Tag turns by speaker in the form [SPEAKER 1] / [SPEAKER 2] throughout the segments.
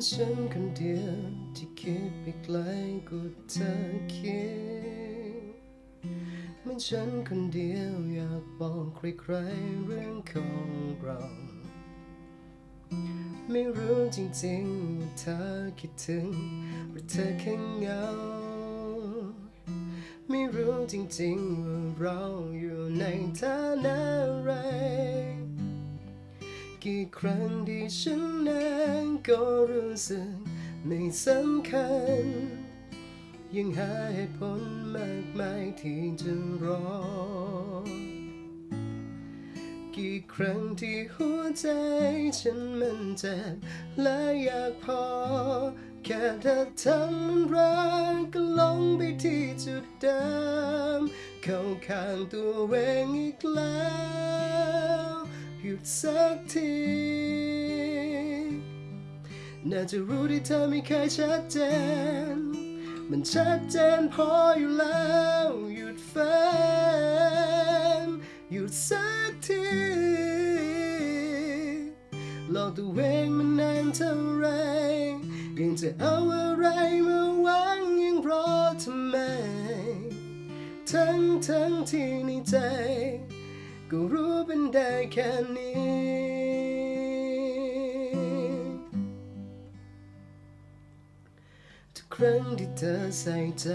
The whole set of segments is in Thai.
[SPEAKER 1] เป็นฉันคนเดียวที่คิดไปไกลกว่าเธอคิดมันฉันคนเดียวอยากบอกใครๆเรื่องของเรา ไม่รู้จริงๆว่าเธอคิดถึงหรือเธอแค่เหงา ไม่รู้จริงๆว่าเราอยู่ในฐานะอะไร กี่ครั้งที่ฉันนั้นก็รู้สึกไม่สำคัญ ยังหาเหตุผลมากมายที่จะรอ กี่ครั้งที่หัวใจฉันมันเจ็บและอยากพอ แค่เธอทำมันรักก็ลงไปที่จุดเดิม เข้าข้างตัวเองอีกแล้ว ยุดสักที น่าจะรู้ที่เธอไม่เคยชัดเจน มันชัดเจนพออยู่แล้วหยุดฝันหยุดสักทีหลอกตัวเองมันนานเท่าไรยังจะเอาอะไรมาหวังยังรอทำไม ทั้งทั้งที่ในใจ ก็รู้เป็นได้แค่นี้ ทุกครั้งที่เธอใส่ใจ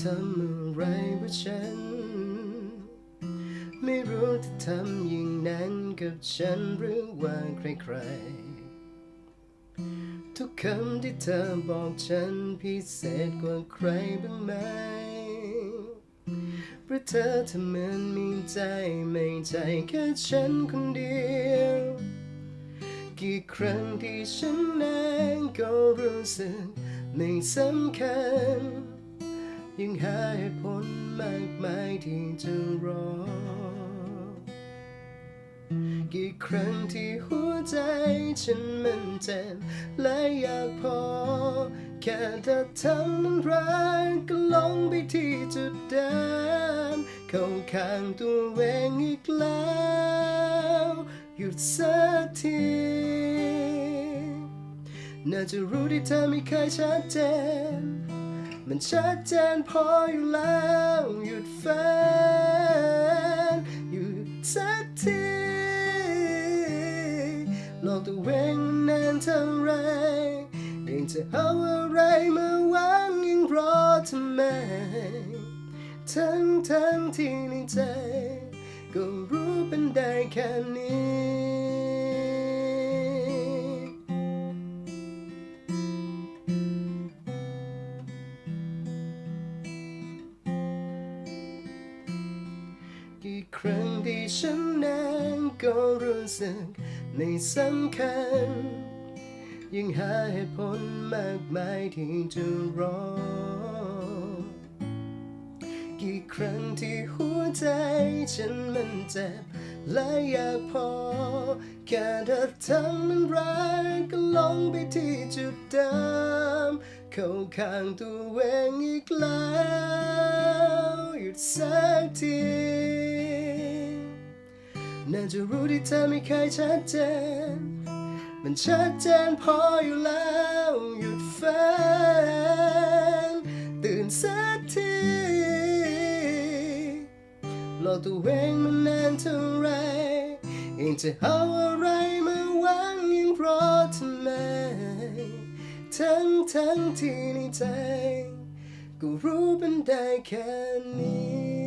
[SPEAKER 1] ทำอะไรเพื่อฉัน ไม่รู้จะทำอย่างนั้นกับฉันหรือว่าใครๆ ทุกคำที่เธอบอกฉันพิเศษกว่าใครบ้างไหม เพราะเธอทำเหมือนมีใจไม่ใช่แค่ฉันคนเดียว กี่ครั้งที่ฉันนั้นก็รู้สึกไม่สำคัญ ยังหาเหตุผลมากมายที่จะรอ กี่ครั้งที่หัวใจฉันมันเจ็บและอยากพอ แค่เธอทำมันรักก็ลงไปที่จุดเดิมเข้าข้างตัวเองอีกแล้วหยุดสักทีน่าจะรู้ที่เธอไม่เคยชัดเจน มันชัดเจนพออยู่แล้วหยุดฝัน หลอกตัวเองมานานเท่าไรยังจะเอาอะไรมาวังยังรอทำไม ทั้งทั้งที่ในใจ ก็รู้เป็นได้แค่นี้กี่ครั้งที่ฉันนั้นก็รู้สึก ไม่สำคัญ ยังหาเหตุผลมากมายที่จะรอ กี่ครั้งที่หัวใจฉันมันเจ็บและอยากพอ แค่เธอทำมันรักก็ลงไปที่จุดเดิมเข้าข้างตัวเองอีกแล้ว หยุดสักที น่าจะรู้ที่เธอไม่เคยชัดเจน มันชัดเจนพออยู่แล้วหยุดฝันตื่นสักทีหลอกตัวเองมานานเท่าไรยังจะเอาอะไรมาหวังยังรอทำไมทั้งทั้งที่ในใจ ก็รู้เป็นได้แค่นี้